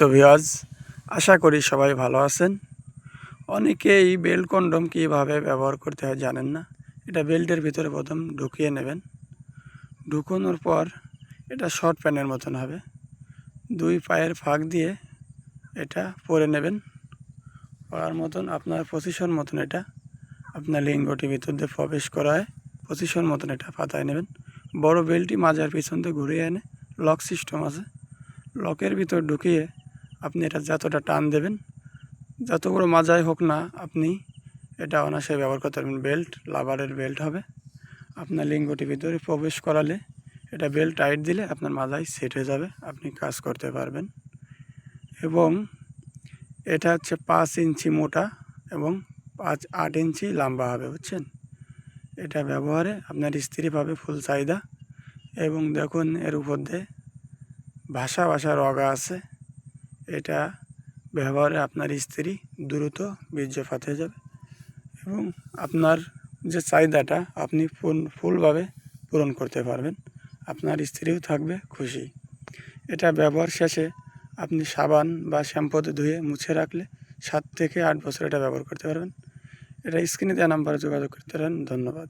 তো ভিওয়াজ আশা করি সবাই ভালো আছেন। অনেকেই বেল্ট কন্ডম কীভাবে ব্যবহার করতে হয় জানেন না। এটা বেল্টের ভিতরে প্রথম ঢুকিয়ে নেবেন। ঢুকানোর পর এটা শর্ট প্যান্টের মতন হবে। দুই পায়ের ফাঁক দিয়ে এটা পরে নেবেন। পরার মতন আপনার পজিশন মতন এটা, আপনার লিঙ্গটি ভিতর দিয়ে প্রবেশ করায় পজিশন মতন এটা পাতায় নেবেন। বড় বেল্টটি মাজার পিছন দিয়ে ঘুরিয়ে এনে লক সিস্টেম আছে। লকের ভিতর ঢুকিয়ে আপনি এটা যতটা টান দেবেন, যত বড় মাজায় হোক না, আপনি এটা অনায়াসে ব্যবহার করতে পারবেন। বেল্ট, লাভারের বেল্ট হবে। আপনার লিঙ্গটি ভিতরে প্রবেশ করালে এটা বেল্ট টাইট দিলে আপনার মাজায় সেট হয়ে যাবে, আপনি কাজ করতে পারবেন। এবং এটা হচ্ছে পাঁচ ইঞ্চি মোটা এবং পাঁচ আট ইঞ্চি লম্বা হবে, বুঝছেন? এটা ব্যবহারে আপনার স্ত্রী পাবে ফুল চাহিদা। এবং দেখুন এর উপর দিয়ে ভাষা ভাষা রগা আছে। এটা ব্যবহারে আপনার স্ত্রী দ্রুত বীর্যপাত হয়ে যাবে এবং আপনার যে চাহিদাটা আপনি ফুল, ফুলভাবে পূরণ করতে পারবেন, আপনার স্ত্রীও থাকবে খুশি। এটা ব্যবহার শেষে আপনি সাবান বা শ্যাম্পুতে ধুয়ে মুছে রাখলে সাত থেকে আট বছর এটা ব্যবহার করতে পারবেন। এটা স্ক্রিনে দেওয়া নাম্বারে যোগাযোগ করতে পারেন। ধন্যবাদ।